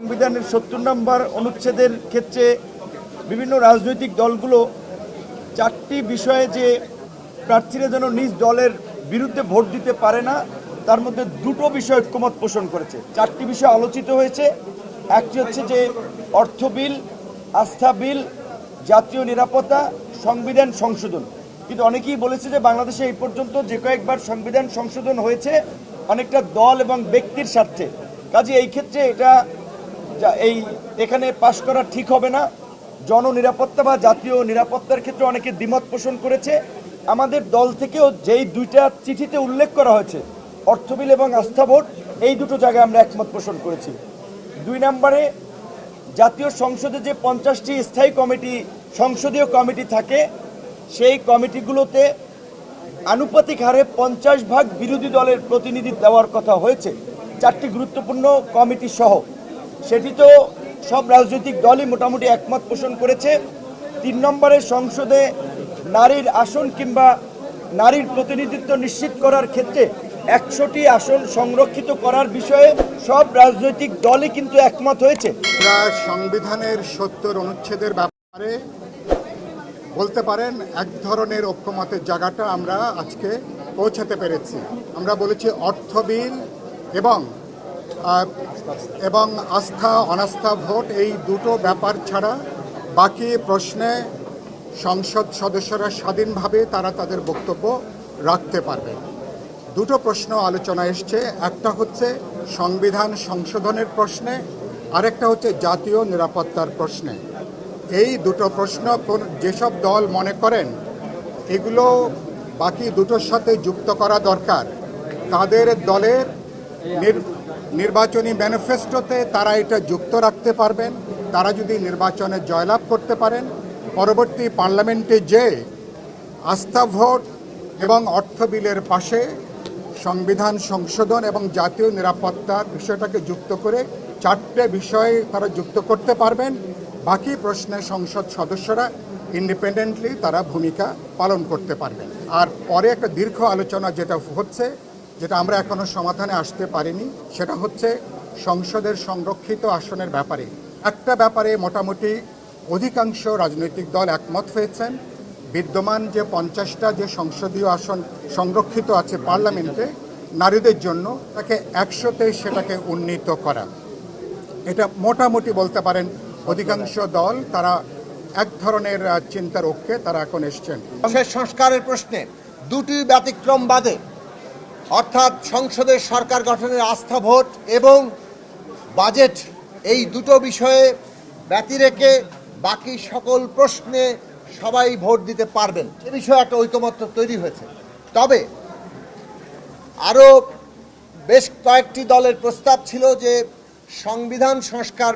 সংবিধানের সত্তর নম্বর অনুচ্ছেদের ক্ষেত্রে বিভিন্ন রাজনৈতিক দলগুলো চারটি বিষয়ে যে প্রার্থীরা যেন নিজ দলের বিরুদ্ধে ভোট দিতে পারে না, তার মধ্যে দুটো বিষয় ঐক্যমত পোষণ করেছে। চারটি বিষয় আলোচিত হয়েছে। একটি হচ্ছে যে অর্থ বিল, আস্থা বিল, জাতীয় নিরাপত্তা, সংবিধান সংশোধন। কিন্তু অনেকেই বলেছে যে বাংলাদেশে এই পর্যন্ত যে কয়েকবার সংবিধান সংশোধন হয়েছে, অনেকটা দল এবং ব্যক্তির স্বার্থে। কাজে এই ক্ষেত্রে এটা এই এখানে পাশ করা ঠিক হবে না। জননিরাপত্তা বা জাতীয় নিরাপত্তার ক্ষেত্রে অনেকে দ্বিমত পোষণ করেছে। আমাদের দল থেকেও যেই দুইটা চিঠিতে উল্লেখ করা হয়েছে, অর্থবিল এবং আস্থা ভোট এই দুটো জায়গায় আমরা একমত পোষণ করেছি। দুই নম্বরে, জাতীয় সংসদে যে পঞ্চাশটি স্থায়ী কমিটি, সংসদীয় কমিটি থাকে, সেই কমিটিগুলোতে আনুপাতিক হারে পঞ্চাশ ভাগ বিরোধী দলের প্রতিনিধি দেওয়ার কথা হয়েছে। চারটি গুরুত্বপূর্ণ কমিটি সহ। সেটি তো সব রাজনৈতিক দলই মোটামুটি একমত পোষণ করেছে। তিন নম্বরের সংসদে নারীর আসন কিংবা নারীর প্রতিনিধিত্ব নিশ্চিত করার ক্ষেত্রে একশোটি আসন সংরক্ষিত করার বিষয়ে সব রাজনৈতিক দলই কিন্তু একমত হয়েছে। সংবিধানের সত্তর অনুচ্ছেদের ব্যাপারে বলতে পারেন, এক ধরনের ঐক্যমতের জায়গাটা আমরা আজকে পৌঁছাতে পেরেছি। আমরা বলেছি অর্থ বিল এবং এবং আস্থা, অনাস্থা ভোট, এই দুটো ব্যাপার ছাড়া বাকি প্রশ্নে সংসদ সদস্যরা স্বাধীনভাবে তারা তাদের বক্তব্য রাখতে পারবে। দুটো প্রশ্ন আলোচনা এসছে। একটা হচ্ছে সংবিধান সংশোধনের প্রশ্নে, আরেকটা হচ্ছে জাতীয় নিরাপত্তার প্রশ্নে। এই দুটো প্রশ্ন যেসব দল মনে করেন, এগুলো বাকি দুটোর সাথে যুক্ত করা দরকার। তাদের দলের নির্বাচনী ম্যানিফেস্টোতে তারা এটা যুক্ত রাখতে পারবেন। তারা যদি নির্বাচনে জয়লাভ করতে পারেন, পরবর্তী পার্লামেন্টে যে আস্থা ভোট এবং অর্থ বিলের পাশে সংবিধান সংশোধন এবং জাতীয় নিরাপত্তার বিষয়টাকে যুক্ত করে চারটে বিষয় তারা যুক্ত করতে পারবেন। বাকি প্রশ্নে সংসদ সদস্যরা ইন্ডিপেন্ডেন্টলি তারা ভূমিকা পালন করতে পারবেন। আর পরে একটা দীর্ঘ আলোচনা যেটা হচ্ছে যেটা আমরা এখনও সমাধানে আসতে পারিনি, সেটা হচ্ছে সংসদের সংরক্ষিত আসনের ব্যাপারে। একটা ব্যাপারে মোটামুটি অধিকাংশ রাজনৈতিক দল একমত হয়েছেন, বিদ্যমান যে পঞ্চাশটা যে সংসদীয় আসন সংরক্ষিত আছে পার্লামেন্টে, নারীদের জন্য তাকে একশোতে সেটাকে উন্নীত করা। এটা মোটামুটি বলতে পারেন অধিকাংশ দল, তারা এক ধরনের চিন্তার ঐক্যে তারা এখন এসছেন। সংস্কারের প্রশ্নে দুটি ব্যতিক্রম বাদে অর্থাৎ সংসদের সরকার গঠনের আস্থা ভোট এবং বাজেট, এই দুটো বিষয়ে ব্যতি রেখে বাকি সকল প্রশ্নে সবাই ভোট দিতে পারবেন। এ বিষয়ে একটা ঐকমত্য তৈরি হয়েছে। তবে আরও বেশ কয়েকটি দলের প্রস্তাব ছিল যে সংবিধান সংস্কার,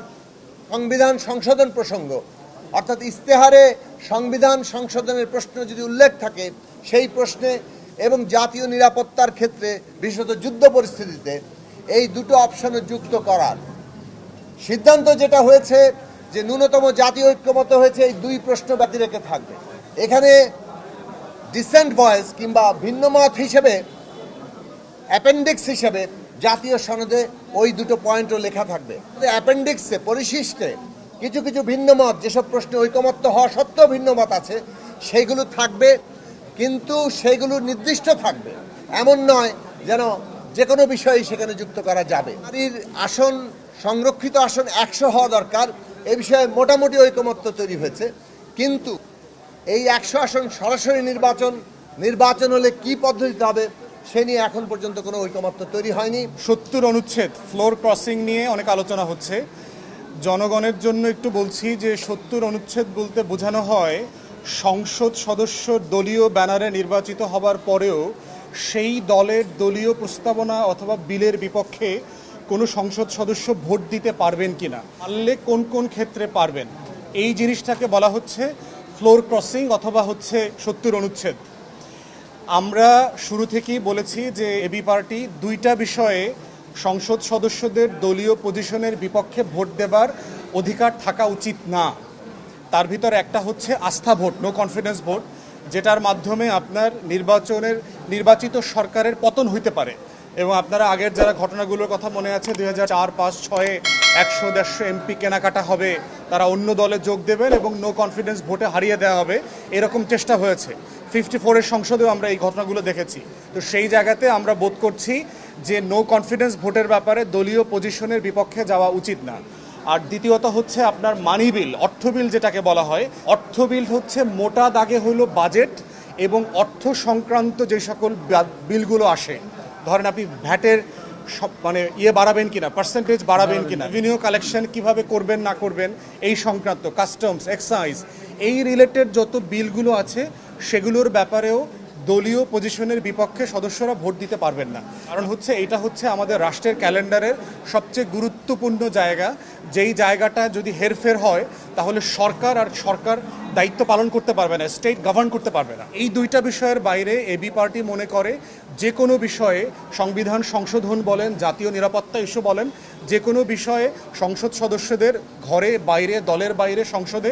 সংবিধান সংশোধন প্রসঙ্গ, অর্থাৎ ইস্তেহারে সংবিধান সংশোধনের প্রশ্ন যদি উল্লেখ থাকে, সেই প্রশ্নে এবং জাতীয় নিরাপত্তার ক্ষেত্রে বিশেষত যুদ্ধ পরিস্থিতিতে এই দুটো অপশনে যুক্ত করার। সিদ্ধান্ত যেটা হয়েছে যে ন্যূনতম জাতীয় ঐক্যমত হয়েছে, এই দুই প্রশ্ন ব্যতি রেখে থাকবে। এখানে ডিসেন্ট ভয়েস কিংবা ভিন্নমত হিসেবে অ্যাপেন্ডিক্স হিসেবে জাতীয় সনদে ওই দুটো পয়েন্টও লেখা থাকবে। অ্যাপেন্ডিক্সে পরিশিষ্টে কিছু কিছু ভিন্নমত যেসব প্রশ্নে ঐকমত্য হওয়া সত্ত্বেও ভিন্নমত আছে, সেইগুলো থাকবে। কিন্তু সেইগুলো নির্দিষ্ট থাকবে। এমন নয় যেন যে কোনো বিষয়ে সেখানে যুক্ত করা যাবে। নারীর আসন, সংরক্ষিত আসন একশো হওয়া দরকার। এ বিষয়ে মোটামুটি ঐকমত্য তৈরি হয়েছে। কিন্তু এই একশো আসন সরাসরি নির্বাচন নির্বাচন হলে কি পদ্ধতিতে হবে, সে নিয়ে এখন পর্যন্ত কোনো ঐকমত্য তৈরি হয়নি। সত্তর অনুচ্ছেদ, ফ্লোর ক্রসিং নিয়ে অনেক আলোচনা হচ্ছে। জনগণের জন্য একটু বলছি যে সত্তর অনুচ্ছেদ বলতে বোঝানো হয় সংসদ সদস্য দলীয় ব্যানারে নির্বাচিত হবার পরেও সেই দলের দলীয় প্রস্তাবনা অথবা বিলের বিপক্ষে কোনো সংসদ সদস্য ভোট দিতে পারবেন কিনা, পারলে কোন কোন ক্ষেত্রে পারবেন, এই জিনিসটাকে বলা হচ্ছে ফ্লোর ক্রসিং অথবা হচ্ছে সত্তর অনুচ্ছেদ। আমরা শুরু থেকেই বলেছি যে এবি পার্টি দুইটা বিষয়ে সংসদ সদস্যদের দলীয় পজিশনের বিপক্ষে ভোট দেবার অধিকার থাকা উচিত না। তার ভিতর একটা হচ্ছে আস্থা ভোট নো কনফিডেন্স ভোট, যেটার মাধ্যমে আপনার নির্বাচনের, নির্বাচিত সরকারের পতন হইতে পারে। এবং আপনারা আগের যারা ঘটনাগুলোর কথা মনে আছে, দুই হাজার চার, পাঁচ, ছয়ে, একশো, দেড়শো এমপি কেনাকাটা হবে, তারা অন্য দলে যোগ দেবেন এবং নো কনফিডেন্স ভোটে হারিয়ে দেওয়া হবে, এরকম চেষ্টা হয়েছে। ফিফটি ফোরের সংসদেও আমরা এই ঘটনাগুলো দেখেছি। তো সেই জায়গাতে আমরা বোধ করছি যে নো কনফিডেন্স ভোটের ব্যাপারে দলীয় পজিশনের বিপক্ষে যাওয়া উচিত না। আর দ্বিতীয়ত হচ্ছে আপনার মানি বিল অর্থ বিল যেটাকে বলা হয়। অর্থ বিল হচ্ছে মোটা দাগে হলো বাজেট এবং অর্থ সংক্রান্ত যে সকল বিলগুলো আসে। ধরেন আপনি ভ্যাটের সব মানে ইয়ে বাড়াবেন কিনা পার্সেন্টেজ বাড়াবেন কিনা রেভিনিউ কালেকশন কীভাবে করবেন না করবেন এই সংক্রান্ত কাস্টমস এক্সাইজ এই রিলেটেড যত বিলগুলো আছে সেগুলোর ব্যাপারেও দলীয় পজিশনের বিপক্ষে সদস্যরা ভোট দিতে পারবেন না। কারণ হচ্ছে এটা হচ্ছে আমাদের রাষ্ট্রের ক্যালেন্ডারের সবচেয়ে গুরুত্বপূর্ণ জায়গা। যেই জায়গাটা যদি হেরফের হয়, তাহলে সরকার আর সরকার দায়িত্ব পালন করতে পারবে না, স্টেট গভর্ন করতে পারবে না। এই দুইটা বিষয়ের বাইরে এবি পার্টি মনে করে যে কোনো বিষয়ে সংবিধান সংশোধন বলেন, জাতীয় নিরাপত্তা ইস্যু বলেন, যে কোনো বিষয়ে সংসদ সদস্যদের ঘরে, বাইরে, দলের বাইরে, সংসদে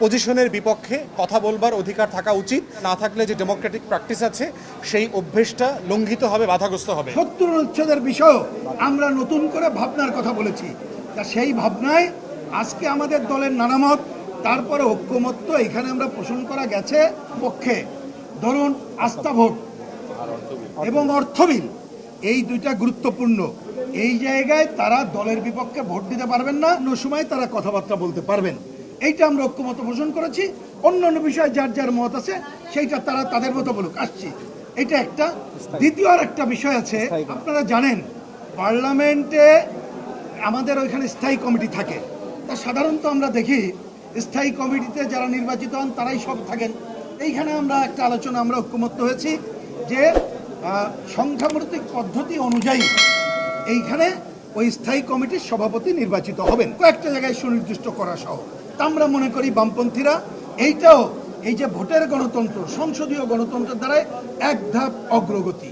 পজিশনের বিপক্ষে কথা বলবার অধিকার থাকা উচিত। না থাকলে যে ডেমোক্রেটিক প্র্যাকটিস আছে, সেই অভ্যেসটা লঙ্ঘিত হবে, বাধাগ্রস্ত হবে। সত্তর অনুচ্ছেদের বিষয়েও আমরা নতুন করে ভাবনার কথা বলেছি। তা সেই ভাবনায় আজকে আমাদের দলের নানা মত তারপরে ঐক্যমত্য এখানে আমরা পোষণ করা গেছে পক্ষে। ধরুন আস্থা ভোট এবং অর্থবিল, এই দুইটা গুরুত্বপূর্ণ। এই জায়গায় তারা দলের বিপক্ষে ভোট দিতে পারবেন না, অন্য সময় তারা কথাবার্তা বলতে পারবেন। এইটা আমরা ঐক্যমত পোষণ করেছি। অন্য অন্য বিষয়ে যার যার মত আছে সেইটা তারা তাদের মতো বলুক। আসছি। এটা একটা। দ্বিতীয় আর একটা বিষয় আছে আপনারা জানেন পার্লামেন্টে আমাদের ওইখানে স্থায়ী কমিটি থাকে। তা সাধারণত আমরা দেখি স্থায়ী কমিটিতে যারা নির্বাচিত হন তারাই সব থাকেন। এইখানে আমরা একটা আলোচনা আমরা ঐক্যমত্য হয়েছি যে সংখ্যামূর্তিক পদ্ধতি অনুযায়ী এইখানে ওই স্থায়ী কমিটির সভাপতি নির্বাচিত হবেন। কয়েকটা জায়গায় সুনির্দিষ্ট করা সহ। তা আমরা মনে করি বামপন্থীরা, এইটাও এই যে ভোটের গণতন্ত্র, সংসদীয় গণতন্ত্রের দ্বারাই এক ধাপ অগ্রগতি।